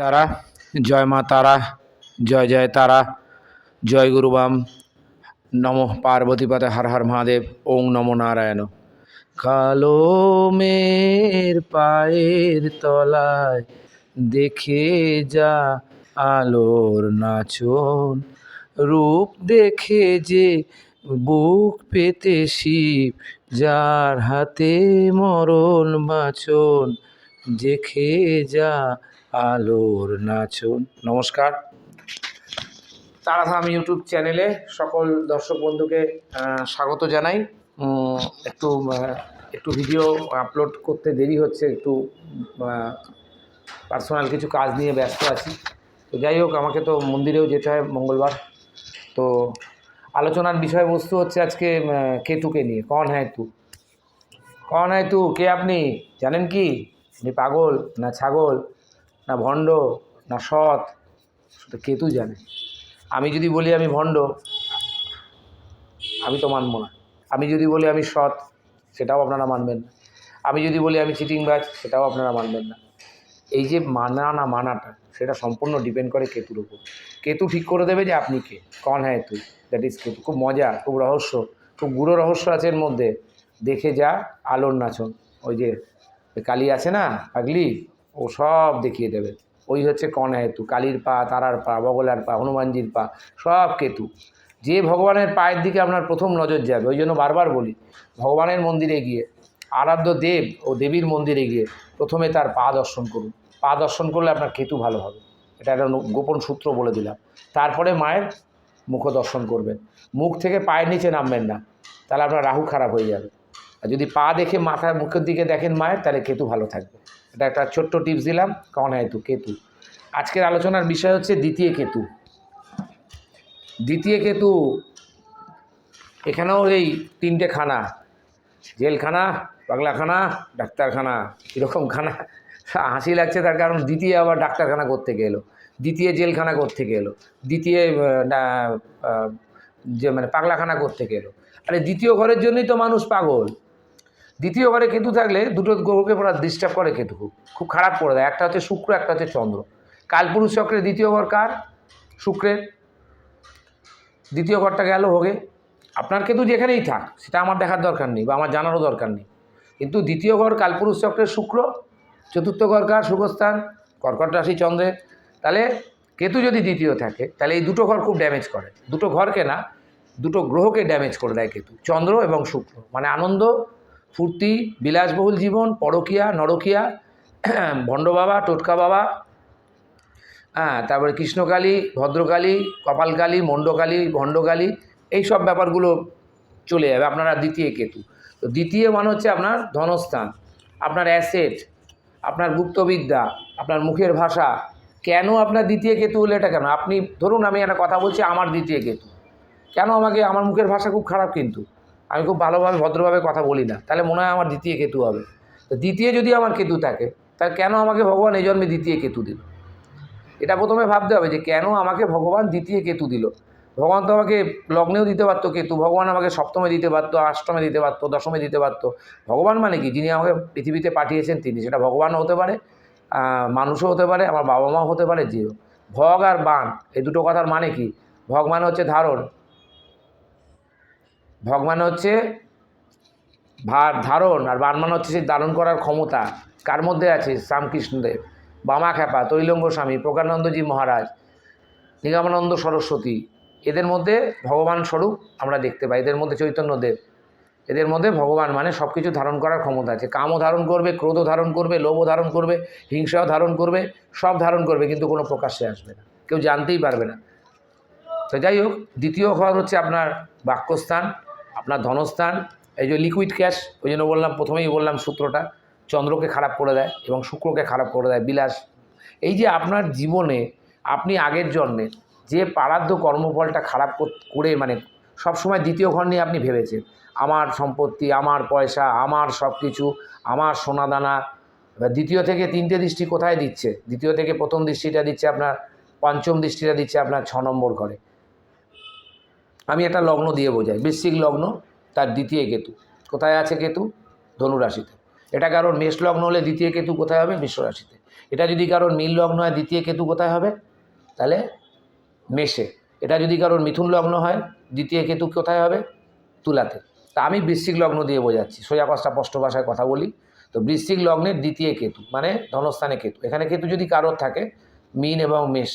তারা। জয় মা তারা, জয় জয় তারা, জয় গুরুবাম। নম পার্বতীপদে হর হর মহাদেব, ওং নমো নারায়ণ। কালো মের পায়ের তলায় দেখে যা আলোর নাচন। রূপ দেখে যে বুক পেতে শিব, যার হাতে মরণ বাঁচন। দেখে যা আলোর নাচন। নমস্কার। তারাধাম ইউটিউব চ্যানেলে সকল দর্শক বন্ধুকে স্বাগত জানাই। একটু একটু ভিডিও আপলোড করতে দেরি হচ্ছে, একটু পার্সোনাল কিছু কাজ নিয়ে ব্যস্ত আছি। তো যাই হোক, আমাকে তো মন্দিরেও যেতে হয় মঙ্গলবার। তো আলোচনার বিষয়বস্তু হচ্ছে আজকে কেতুকে নিয়ে কন হ্যাঁ তু কন হ্যাঁ তু কে আপনি? জানেন কি? আপনি পাগল, না ছাগল, না ভণ্ড, না সৎ শুধু কেতু জানে? আমি যদি বলি আমি ভণ্ড, আমি তো মানবো না। আমি যদি বলি আমি সৎ, সেটাও আপনারা মানবেন না। আমি যদি বলি আমি চিটিং চিটিংবাজ, সেটাও আপনারা মানবেন না। এই যে মানা না মানাটা, সেটা সম্পূর্ণ ডিপেন্ড করে কেতুর উপর। কেতু ঠিক করে দেবে যে আপনি কে? কন হ্যাঁ তুই? That is Ketu. খুব মজা, খুব রহস্য, খুব গুঁড়ো রহস্য আছে এর মধ্যে। দেখে যা, আলোর নাচন। ওই যে কালী আছে না, পাগলি? ও সব দেখিয়ে দেবে। ওই হচ্ছে কন হেতু, কালীর পা, তারার পা, বগলার পা, হনুমানজির পা, সব কেতু। যে ভগবানের পায়ের দিকে আপনার প্রথম নজর যাবে, ওই জন্য বারবার বলি, ভগবানের মন্দিরে গিয়ে, আরাধ্য দেব ও দেবীর মন্দিরে গিয়ে প্রথমে তার পা দর্শন করুন। পা দর্শন করলে আপনার কেতু ভালো হবে। এটা একটা গোপন সূত্র বলে দিলাম। তারপরে মায়ের মুখ দর্শন করবেন। মুখ থেকে পায়ের নিচে নামবেন না, তাহলে আপনার রাহু খারাপ হয়ে যাবে। আর যদি পা দেখে মাথার মুখের দিকে দেখেন মায়ের, তাহলে কেতু ভালো থাকবে। এটা একটা ছোট্ট টিপস দিলাম কন হেতু কেতু। আজকের আলোচনার বিষয় হচ্ছে দ্বিতীয় কেতু। দ্বিতীয় কেতু, এখানেও এই তিনটে খানা, জেলখানা, পাগলাখানা, ডাক্তারখানা, এরকম খানা। হাসি লাগছে তার কারণ দ্বিতীয় আবার ডাক্তারখানা করতে এলো দ্বিতীয় জেলখানা করতে এলো দ্বিতীয় যে মানে পাগলাখানা করতে এলো আরে দ্বিতীয় ঘরের জন্যই তো মানুষ পাগল। দ্বিতীয় ঘরে কেতু থাকলে দুটো গ্রহকে পুরো ডিস্টার্ব করে কেতু। খুব খুব খারাপ করে দেয়। একটা হচ্ছে শুক্র, একটা হচ্ছে চন্দ্র। কালপুরুষ চক্রের দ্বিতীয় ঘর কার? শুক্রের। দ্বিতীয় ঘরটা গেল হোগে আপনার কেতু যেখানেই থাক, সেটা আমার দেখার দরকার নেই বা আমার জানারও দরকার নেই। কিন্তু দ্বিতীয় ঘর কালপুরুষ চক্রের শুক্র, চতুর্থ ঘর কার? শুভস্থান, কর্কট রাশি চন্দ্রের। তাহলে কেতু যদি দ্বিতীয় থাকে, তাহলে এই দুটো ঘর খুব ড্যামেজ করে। দুটো ঘরকে না, দুটো গ্রহকে ড্যামেজ করে দেয় কেতু। চন্দ্র এবং শুক্র। মানে আনন্দ ফুর্তি, বিলাসবহুল জীবন, পরকিয়া, নরকিয়া, ভণ্ড বাবা, টোটকা বাবা হ্যাঁ তারপরে কৃষ্ণকালী, ভদ্রকালী, কপালকালী, মণ্ডকালী, ভণ্ডকালী, এই সব ব্যাপারগুলো চলে যাবে। আপনারা দ্বিতীয় কেতু। তো দ্বিতীয় মানে হচ্ছে আপনার ধনস্থান, আপনার অ্যাসেট, আপনার গুপ্তবিদ্যা, আপনার মুখের ভাষা। কেন আপনার দ্বিতীয় কেতু হলে এটা কেন? আপনি, ধরুন আমি একটা কথা বলছি, আমার দ্বিতীয় কেতু। কেন আমাকে, আমার মুখের ভাষা খুব খারাপ কিন্তু? আমি খুব ভালোভাবে, ভদ্রভাবে কথা বলি না। তাহলে মনে হয় আমার দ্বিতীয় কেতু হবে। তো দ্বিতীয় যদি আমার কেতু থাকে, তাহলে কেন আমাকে ভগবান এই জন্মে দ্বিতীয় কেতু দিল? এটা প্রথমে ভাবতে হবে যে কেন আমাকে ভগবান দ্বিতীয় কেতু দিল? ভগবান তো আমাকে লগ্নেও দিতে পারতো কেতু, ভগবান আমাকে সপ্তমে দিতে পারতো অষ্টমে দিতে পারতো, দশমে দিতে পারতো। ভগবান মানে কি? যিনি আমাকে পৃথিবীতে পাঠিয়েছেন তিনি। সেটা ভগবানও হতে পারে মানুষও হতে পারে, আমার বাবা মাও হতে পারে, যে ভগ আর বান, এই দুটো কথার মানে কি? ভগ মানে হচ্ছে ধারণ ভগ মানে হচ্ছে ভার ধারণ আর বান মানে হচ্ছে সেই ধারণ করার ক্ষমতা। কার মধ্যে আছে? শ্যামকৃষ্ণদেব বামা খ্যাপা, তৈলঙ্গ স্বামী প্রকারানন্দজি মহারাজ, নিগমানন্দ সরস্বতী। এদের মধ্যে ভগবান স্বরূপ আমরা দেখতে পাই। এদের মধ্যে চৈতন্যদেব। এদের মধ্যে ভগবান মানে সব কিছু ধারণ করার ক্ষমতা আছে। কামও ধারণ করবে, ক্রোধও ধারণ করবে, লোভও ধারণ করবে, হিংসাও ধারণ করবে, সব ধারণ করবে, কিন্তু কোনো প্রকাশ্যে আসবে না। কেউ জানতেই পারবে না। তো যাই হোক, দ্বিতীয় ঘর হচ্ছে আপনার বাক্যস্থান। আপনার ধনস্থান, এই যে লিকুইড ক্যাশ ওই জন্য বললাম, প্রথমেই বললাম সূত্রটা, চন্দ্রকে খারাপ করে দেয় এবং শুক্রকে খারাপ করে দেয়, বিলাস। এই যে আপনার জীবনে, আপনি আগের জন্মে, যে পারাধ্য কর্মফলটা খারাপ করে মানে সবসময় দ্বিতীয় ঘর নিয়ে আপনি ভেবেছেন, আমার সম্পত্তি, আমার পয়সা, আমার সব কিছু আমার সোনাদানা দ্বিতীয় থেকে তিনটে দৃষ্টি কোথায় দিচ্ছে? দ্বিতীয় থেকে প্রথম দৃষ্টিটা দিচ্ছে আপনার, পঞ্চম দৃষ্টিটা দিচ্ছে আপনার ছ নম্বর ঘরে। আমি একটা লগ্ন দিয়ে বোঝাই। বৃশ্চিক লগ্ন, তার দ্বিতীয় কেতু। কোথায় আছে কেতু? ধনুরাশিতে এটা কারণ মেষ লগ্ন হলে দ্বিতীয় কেতু কোথায় হবে? রাশিতে। এটা যদি কারোর নীল লগ্ন হয়, দ্বিতীয় কেতু কোথায় হবে? তাহলে মেষে। এটা যদি কারোর মিথুন লগ্ন হয়, দ্বিতীয় কেতু কোথায় হবে? তুলাতে। তা আমি বৃশ্চিক লগ্ন দিয়ে বোঝাচ্ছি। সোজা কষ্টা স্পষ্ট ভাষায় কথা বলি। তো বৃশ্চিক লগ্নের দ্বিতীয় কেতু মানে ধনস্থানে কেতু। এখানে কেতু যদি কারোর থাকে, মিন এবং মেষ,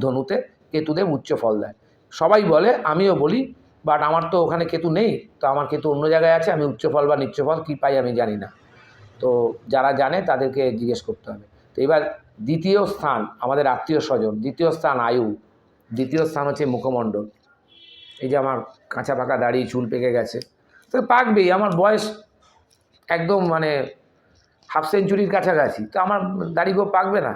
ধনুতে কেতুদেব উচ্চ ফল দেয়। সবাই বলে, আমিও বলি বাট আমার তো ওখানে কেতু নেই, তো আমার কেতু অন্য জায়গায় আছে, আমি উচ্চ ফল বা নিচ্চ ফল কী পাই আমি জানি না। তো যারা জানে তাদেরকে জিজ্ঞেস করতে হবে। তো এবার দ্বিতীয় স্থান, আমাদের আত্মীয় স্বজন, দ্বিতীয় স্থান আয়ু, দ্বিতীয় স্থান হচ্ছে মুখমণ্ডল। এই যে আমার কাঁচা পাকা দাড়ি, চুল পেকে গেছে। তো পাকবেই আমার বয়স একদম মানে হাফ সেঞ্চুরির কাছাকাছি, তো আমার দাড়ি গো পাকবে না।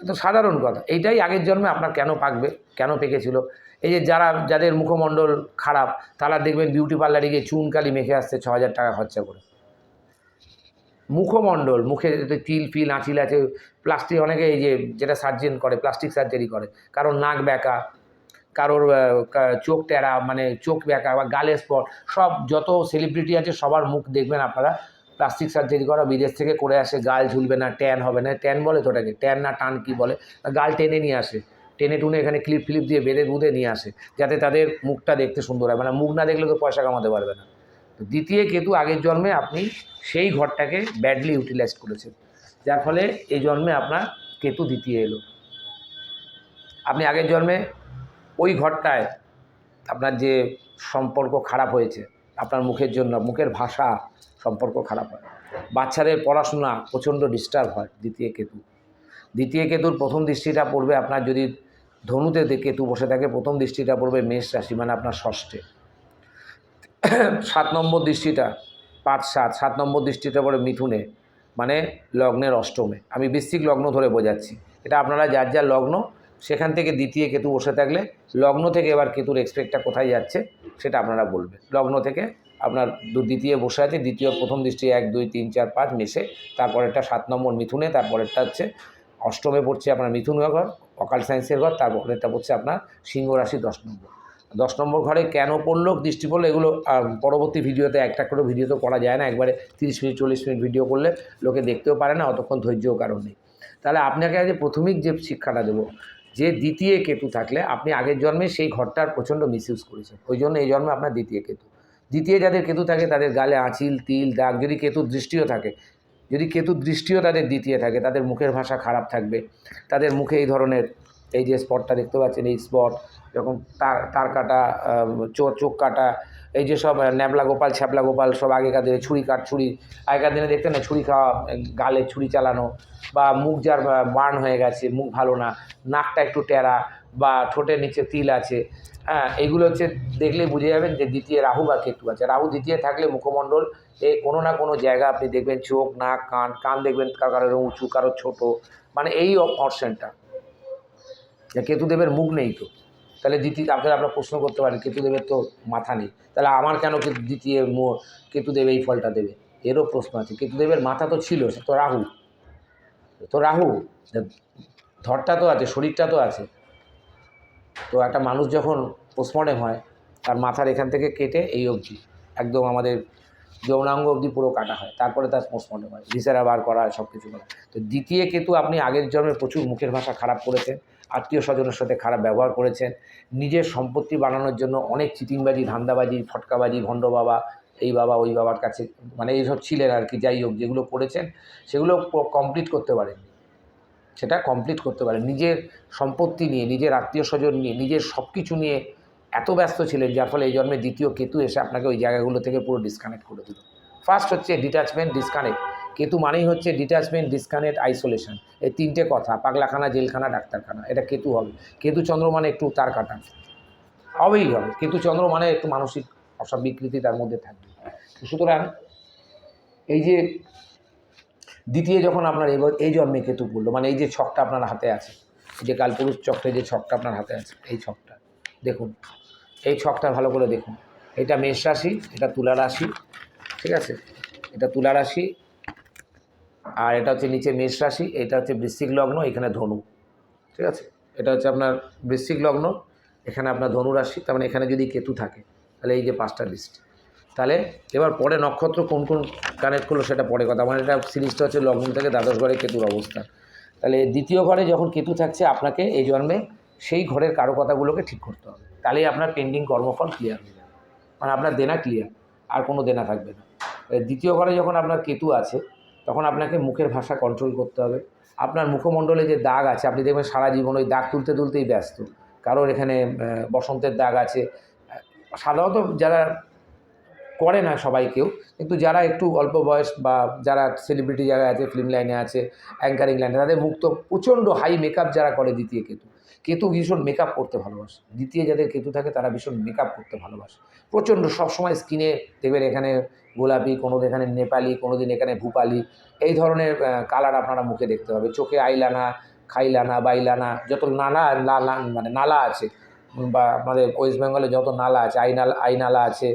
তো সাধারণ কথা, এইটাই আগের জন্মে আপনার কেন পাকবে, কেন পেকেছিল? এই যে যারা, যাদের মুখমণ্ডল খারাপ, তারা দেখবেন বিউটি পার্লারে গিয়ে চুনকালি মেখে আসছে, ছ হাজার টাকা খরচা করে। মুখমণ্ডল, মুখে তিল, ফিল, আঁচিল আছে প্লাস্টিক অনেকে এই যে যেটা সার্জেন করে প্লাস্টিক সার্জারি করে, কারোর নাক ব্যাকা, কারোর চোখ টেরা মানে চোখ ব্যাকা বা গালে স্পট সব যত সেলিব্রিটি আছে, সবার মুখ দেখবেন আপনারা প্লাস্টিক সার্জারি করা, বিদেশ থেকে করে আসে, গাল ঝুলবে না ট্যান হবে না ট্যান বলে তো ওটাকে ট্যান না টান কি বলে, গাল টেনে নিয়ে আসে। টেনে টুনে এখানে ক্লিপ ফ্লিপ দিয়ে বেঁধে বুঁধে নিয়ে আসে, যাতে তাদের মুখটা দেখতে সুন্দর হয়। মানে মুখ না দেখলে তো পয়সা কামাতে পারবে না। তো দ্বিতীয় কেতু আগের জন্মে আপনি সেই ঘরটাকে ব্যাডলি ইউটিলাইজ করেছেন। যার ফলে এই জন্মে আপনার কেতু দ্বিতীয় এলো। আপনি আগের জন্মে ওই ঘরটায় আপনার যে সম্পর্ক খারাপ হয়েছে, আপনার মুখের জন্য, মুখের ভাষা সম্পর্ক খারাপ হয়। বাচ্চাদের পড়াশোনা প্রচণ্ড ডিস্টার্ব হয় দ্বিতীয় কেতু। দ্বিতীয় কেতুর প্রথম দৃষ্টিটা পড়বে আপনার যদি ধনুতে কেতু বসে থাকে, প্রথম দৃষ্টিটা পড়বে মেষ রাশি মানে আপনার ষষ্ঠে। সাত নম্বর দৃষ্টিটা, পাঁচ সাত সাত নম্বর দৃষ্টিটা পড়ে মিথুনে মানে লগ্নের অষ্টমে। আমি বৃশ্চিক লগ্ন ধরে বোঝাচ্ছি। এটা আপনারা যার যার লগ্ন, সেখান থেকে দ্বিতীয় কেতু বসে থাকলে, লগ্ন থেকে এবার কেতুর এক্সপেক্টটা কোথায় যাচ্ছে, সেটা আপনারা বলবেন। লগ্ন থেকে আপনার দ্বিতীয় বসে আছে, দ্বিতীয় প্রথম দৃষ্টি এক, দুই, তিন, চার, পাঁচ মেশে তারপরেরটা সাত নম্বর মিথুনে, তারপরেরটা হচ্ছে অষ্টমে পড়ছে আপনার মিথুন ঘর, অকাল সায়েন্সের ঘর তারপরেরটা পড়ছে আপনার সিংহ রাশি দশ নম্বর। দশ নম্বর ঘরে কেন পড়ল, দৃষ্টি পড়ল, এগুলো পরবর্তী ভিডিওতে একটা করে ভিডিও তো করা যায় না, একবারে তিরিশ মিনিট, চল্লিশ মিনিট ভিডিও করলে লোকে দেখতেও পারে না, অতক্ষণ ধৈর্যও কারণ নেই। তাহলে আপনাকে আজ প্রথমিক যে শিক্ষাটা দেবো, যে দ্বিতীয় কেতু থাকলে আপনি আগের জন্মে সেই ঘরটার প্রচণ্ড মিসইউজ করেছেন, ওই জন্য এই জন্মে আপনার দ্বিতীয় কেতু। দ্বিতীয় যাদের কেতু থাকে তাদের গালে আঁচিল, তিল, দাগ, যদি কেতুর দৃষ্টিও থাকে যদি কেতুর দৃষ্টিও তাদের দ্বিতীয় থাকে, তাদের মুখের ভাষা খারাপ থাকবে, তাদের মুখে এই ধরনের এই যে স্পটটা দেখতে পাচ্ছেন, এই স্পট, যখন তার তার কাটা চোখ কাটা, এই যে সব ন্যাবলা গোপাল, ছ্যাবলা গোপাল, সব আগেকার দিনে ছুরি কাট, ছুরি, আগেকার দিনে দেখতেন না, ছুরি খাওয়া, গালে ছুরি চালানো, বা মুখ যার বার্ন হয়ে গেছে, মুখ ভালো না, নাকটা একটু টেরা, বা ঠোঁটের নিচে তিল আছে হ্যাঁ এগুলো হচ্ছে দেখলেই বুঝে যাবেন যে দ্বিতীয় রাহু বা কেতু আছে। রাহু দ্বিতীয় থাকলে মুখমণ্ডল এ কোনো না কোনো জায়গা আপনি দেখবেন, চোখ, নাক, কান কান দেখবেন কারোর উঁচু কারোর ছোট মানে এই অপশনটা। কেতুদেবের মুখ নেই তো। তাহলে দ্বিতীয় আপনারা আপনারা প্রশ্ন করতে পারেন কেতুদেবের তো মাথা নেই। তাহলে আমার কেন দ্বিতীয় কেতুদেব এই ফলটা দেবে? এরও প্রশ্ন আছে। কেতুদেবের মাথা তো ছিল, সে তো রাহু। তো রাহু। ধরটা তো আছে, শরীরটা তো আছে। তো একটা মানুষ যখন পোস্টমর্টেম হয়, তার মাথার এখান থেকে কেটে এই অবধি, একদম আমাদের যৌনাঙ্গ অবধি পুরো কাটা হয়। তারপরে তার পোস্টমর্টেম হয়, ভিসেরা বার করা সব কিছু করা তো দ্বিতীয় কেতু আপনি আগের জন্মে প্রচুর মুখের ভাষা খারাপ করেছেন, আত্মীয় স্বজনের সাথে খারাপ ব্যবহার করেছেন, নিজের সম্পত্তি বানানোর জন্য অনেক চিটিংবাজি, ধান্দাবাজি, ফটকাবাজি, ভণ্ড বাবা, এই বাবা, ওই বাবার কাছে মানে এইসব ছিলেন আর কি, যাই হোক, যেগুলো করেছেন, সেগুলো কমপ্লিট করতে পারেননি। সেটা কমপ্লিট করতে পারেন। নিজের সম্পত্তি নিয়ে, নিজের আত্মীয় স্বজন নিয়ে, নিজের সব কিছু নিয়ে এত ব্যস্ত ছিলেন, যার ফলে এই জন্মে দ্বিতীয় কেতু এসে আপনাকে ওই জায়গাগুলো থেকে পুরো ডিসকানেক্ট করে দিল। ফার্স্ট হচ্ছে ডিট্যাচমেন্ট ডিসকানেক্ট কেতু মানেই হচ্ছে ডিট্যাচমেন্ট ডিসকানেক্ট আইসোলেশন এই তিনটে কথা, পাগলাখানা, জেলখানা, ডাক্তারখানা, এটা কেতু হবে। কেতু চন্দ্র মানে একটু তার কাটা। হবেই হবে। কেতু চন্দ্র মানে একটু মানসিক অসব বিকৃতি তার মধ্যে থাকবে। সুতরাং এই যে দ্বিতীয় যখন আপনার এই এই জন্মে কেতু পড়ল মানে এই যে ছকটা আপনার হাতে আছে, এই যে কালপুরুষ চক্রে যে ছকটা আপনার হাতে আছে, এই ছকটা, দেখুন, এই ছকটা ভালো করে দেখুন, এটা মেষ রাশি, এটা তুলা রাশি, ঠিক আছে? এটা তুলা রাশি, আর এটা হচ্ছে নিচে মেষ রাশি, এটা হচ্ছে বৃশ্চিক লগ্ন, এখানে ধনু, ঠিক আছে? এটা হচ্ছে আপনার বৃশ্চিক লগ্ন, এখানে আপনার ধনু রাশি, তার মানে এখানে যদি কেতু থাকে, তাহলে এই যে পাঁচটা লিস্ট তাহলে এবার পরে নক্ষত্র কোন কোন কানেক্ট করল সেটা পরে কথা। মানে এটা সিরিজটা হচ্ছে লগ্ন থেকে দ্বাদশ ঘরে কেতুর অবস্থা। তাহলে দ্বিতীয় ঘরে যখন কেতু থাকছে আপনাকে এই জন্মে সেই ঘরের কারও কথাগুলোকে ঠিক করতে হবে। তাহলেই আপনার পেন্ডিং কর্মফল ক্লিয়ার হয়ে যাবে। মানে আপনার দেনা ক্লিয়ার আর কোনো দেনা থাকবে না। দ্বিতীয় ঘরে যখন আপনার কেতু আছে, তখন আপনাকে মুখের ভাষা কন্ট্রোল করতে হবে। আপনার মুখমণ্ডলে যে দাগ আছে, আপনি দেখবেন সারা জীবন ওই দাগ তুলতে তুলতেই ব্যস্ত। কারোর এখানে বসন্তের দাগ আছে। সাধারণত যারা করে না সবাই কেউ। কিন্তু যারা একটু অল্প বয়স বা যারা সেলিব্রিটি যারা আছে ফিল্ম লাইনে আছে অ্যাঙ্কারিং লাইনে তাদের মুখ তো প্রচণ্ড হাই মেকআপ যারা করে দ্বিতীয় কেতু। কেতু ভীষণ মেকআপ করতে ভালোবাসে। দ্বিতীয় যাদের কেতু থাকে, তারা ভীষণ মেকআপ করতে ভালোবাসে। প্রচণ্ড সবসময় স্কিনে দেখবেন এখানে গোলাপি কোনো এখানে নেপালি কোনো দিন এখানে ভূপালি, এই ধরনের কালার আপনারা মুখে দেখতে পাবে চোখে আইলানা খাইলানা বাইলানা যত নালা নালা মানে নালা আছে, বা আমাদের ওয়েস্ট বেঙ্গলে যত নালা আছে আইনালা আইনালা আছে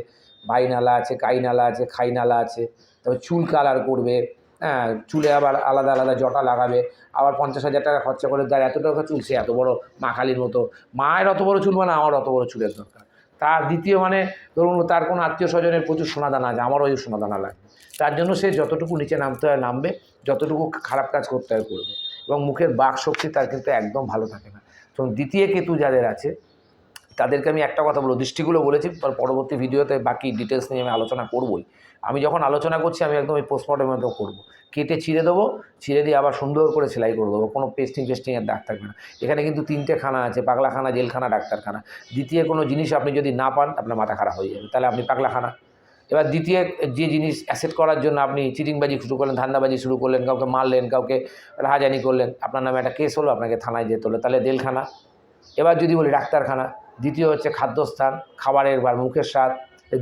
বাইনালা আছে, কাইনালা আছে, খাইনালা আছে, তারপর চুল কালার করবে হ্যাঁ চুলে আবার আলাদা আলাদা জটা লাগাবে, আবার পঞ্চাশ হাজার টাকা খরচা করে তার এত টাকা চুল, সে এত বড় মাখালির মতো। মায়ের অত বড় চুল মানে আমার অত বড় চুলের দরকার। তার দ্বিতীয় মানে ধরুন তার কোনো আত্মীয় স্বজনের প্রচুর সোনাদানা আছে, আমারও ওই সোনাদানা লাগবে তার জন্য সে যতটুকু নিচে নামতে হয়, নামবে, যতটুকু খারাপ কাজ করতে হয়, করবে। এবং মুখের বাক শক্তি তার কিন্তু একদম ভালো থাকে না। তো দ্বিতীয় কেতু যাদের আছে তাদেরকে আমি একটা কথা বলব, দৃষ্টিগুলো বলেছি, পর পরবর্তী ভিডিওতে বাকি ডিটেলস নিয়ে আমি আলোচনা করবই। আমি যখন আলোচনা করছি, আমি একদম ওই পোস্টমর্টমের মতো করব। কেটে ছিঁড়ে দেবো, ছিঁড়ে দিয়ে আবার সুন্দর করে সেলাই করে দেবো, কোনো পেস্টিং টেস্টিংয়ের দাগ থাকবে না। এখানে কিন্তু তিনটে খানা আছে, পাগলাখানা, জেলখানা, ডাক্তারখানা। দ্বিতীয় কোনো জিনিস আপনি যদি না পান, আপনার মাথা খারাপ হয়ে যাবে, তাহলে আপনি পাগলাখানা। এবার দ্বিতীয় যে জিনিস অ্যাসেট করার জন্য আপনি চিটিংবাজি শুরু করলেন, ধান্দাবাজি শুরু করলেন, কাউকে মারলেন, কাউকে রাহাজানি করলেন, আপনার নামে একটা কেস হলো, আপনাকে থানায় যেতে হলো, তাহলে জেলখানা। এবার যদি বলি ডাক্তারখানা দ্বিতীয় হচ্ছে খাদ্যস্থান খাবারের বা মুখের স্বাদ।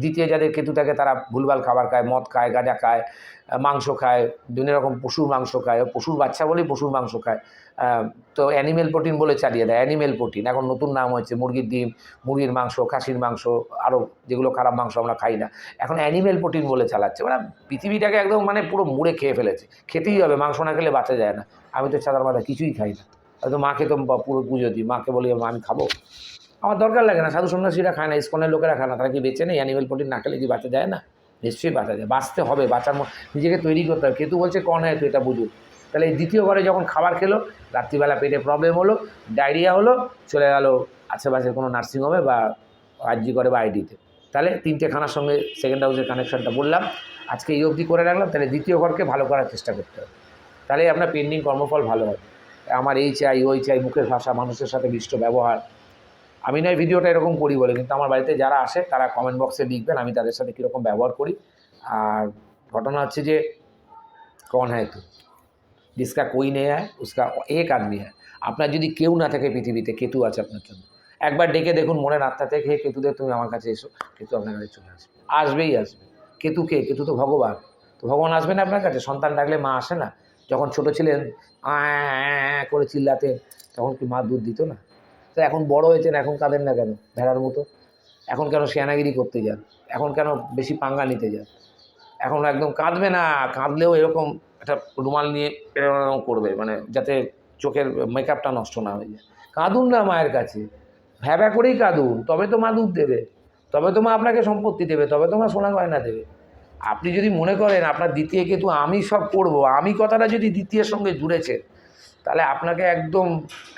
দ্বিতীয় যাদের কেতু থাকে তারা ভুলভাল খাবার খায় মদ খায় গাঁজা খায় মাংস খায় বিভিন্ন রকম পশুর মাংস খায় পশুর বাচ্চা বলেই পশুর মাংস খায়। তো অ্যানিমেল প্রোটিন বলে চালিয়ে দেয় অ্যানিমেল প্রোটিন এখন নতুন নাম হচ্ছে মুরগির ডিম মুরগির মাংস খাসির মাংস আরও যেগুলো খারাপ মাংস আমরা খাই না। এখন অ্যানিমেল প্রোটিন বলে চালাচ্ছে। মানে পৃথিবীটাকে একদম মানে পুরো মুড়ে খেয়ে ফেলেছে। খেতেই হবে মাংস না খেলে বাঁচা যায় না। আমি তো চাঁদার মাথা কিছুই খাই না। হয়তো মাকে তো পুরো পুজো দিই মাকে বলি "মা, আমি খাব? আমার দরকার লাগে না, সাধু সন্ন্যাসীরা খায় না, ইস্কনের লোকেরা খায় না, তারা কি বেঁচে নেই? অ্যানিমেল প্রোটিন না খেলে কি বাঁচা যায় না? নিশ্চয়ই বাঁচা যায়, বাঁচতে হবে, বাঁচার নিজেকে তৈরি করতে হবে। কেতু বলছে, কন হয় তুই এটা বুঝুন তাহলে এই দ্বিতীয় ঘরে যখন খাবার খেলো, রাত্রিবেলা পেটে প্রবলেম হলো ডায়রিয়া হলো, চলে গেল আশেপাশের কোনো নার্সিংহোমে বা আরজি করে বা আইডিতে তাহলে তিনটে খানার সঙ্গে সেকেন্ড হাউসের কানেকশনটা বললাম। আজকে এই অবধি করে রাখলাম, তাহলে দ্বিতীয় ঘরকে ভালো করার চেষ্টা করতে হবে। তাহলে আপনার পেন্ডিং কর্মফল ভালো হবে আমার এই চাই ওই চাই মুখের ভাষা, মানুষের সাথে মিষ্ট ব্যবহার আমি নয় ভিডিওটা এরকম করি বলে, কিন্তু আমার বাড়িতে যারা আসে, তারা কমেন্ট বক্সে লিখবেন, আমি তাদের সাথে কীরকম ব্যবহার করি। আর ঘটনা হচ্ছে যে, কন হ্যাঁ তু? জিসকা কই নেই হ্যাঁ উসকা এক আদমি হ্যাঁ আপনার যদি কেউ না থাকে পৃথিবীতে, কেতু আছে আপনার জন্য। একবার ডেকে দেখুন, মনের আত্মা থেকে, হে কেতুদের তুমি আমার কাছে এসো, কেতু আপনার কাছে চলে আসবে। আসবেই আসবে। কেতু কে? কেতু তো ভগবান। তো ভগবান আসবে না আপনার কাছে? সন্তান ডাকলে মা আসে না? যখন ছোট ছিলেন করে চিল্লাতেন, তখন কি মা দুধ দিত না? তো এখন বড় হয়েছেন, এখন কাঁদেন না কেন ভেড়ার মতো? এখন কেন সেনাগিরি করতে যান? এখন কেন বেশি পাঙ্গা নিতে যান? এখন একদম কাঁদবে না, কাঁদলেও এরকম একটা রুমাল নিয়ে এরকম করবে মানে যাতে চোখের মেকআপটা নষ্ট না হয়ে যায়। কাঁদুন না মায়ের কাছে, ভ্যাবা করেই কাঁদুন, তবে তো মা দুধ দেবে, তবে তো মা আপনাকে সম্পত্তি দেবে, তবে তো মা সোনা গয়না দেবে। আপনি যদি মনে করেন আপনার দ্বিতীয় কিন্তু আমি সব করব, আমি কথাটা যদি দ্বিতীয়ের সঙ্গে জুড়েছে তাহলে আপনাকে একদম,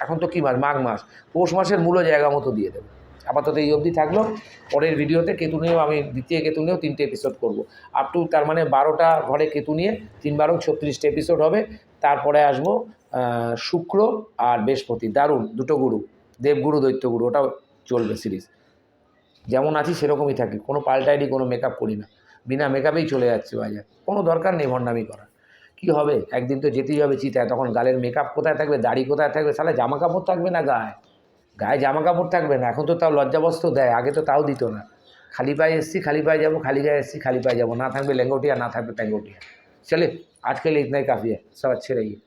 এখন তো কী মাস? মাঘ মাস। পৌষ মাসের মূল্য জায়গা মতো দিয়ে দেবে। আপাতত এই অবধি থাকল। পরের ভিডিওতে কেতু নিয়েও আমি দ্বিতীয় কেতু নিয়েও তিনটে এপিসোড করব। আপ টু তার মানে বারোটা ঘরে কেতু নিয়ে তিন বারো ছত্রিশটা এপিসোড হবে। তারপরে আসব শুক্র আর বৃহস্পতি। দারুণ, দুটো গুরু। দেবগুরু, দৈত্যগুরু, ওটাও চলবে সিরিজ যেমন আছি সেরকমই থাকি। কোনো পাল্টাইনি, কোনো মেকআপ করি না। বিনা মেকআপেই চলে যাচ্ছে বাজার। কোনো দরকার নেই ভণ্ডামি করার। কি হবে? একদিন তো যেতেই হবে চিতায়। তখন গালের মেকআপ কোথায় থাকবে? দাড়ি কোথায় থাকবে? তাহলে জামা কাপড় থাকবে না গায়ে? গায়ে জামা কাপড় থাকবে না। এখন তো তাও লজ্জাবস্ত দেয়। আগে তো তাও দিত না। খালি পায়ে এসছি, খালি পায়ে যাব, খালি গায়ে এসছি, খালি পায়ে যাব। না থাকবে লেঙ্গোটিয়া, না থাকবে প্যাঙ্গোটিয়া। চলে আজকে ইতনাই কাফি হ্যাঁ সব আচ্ছে রহিয়ে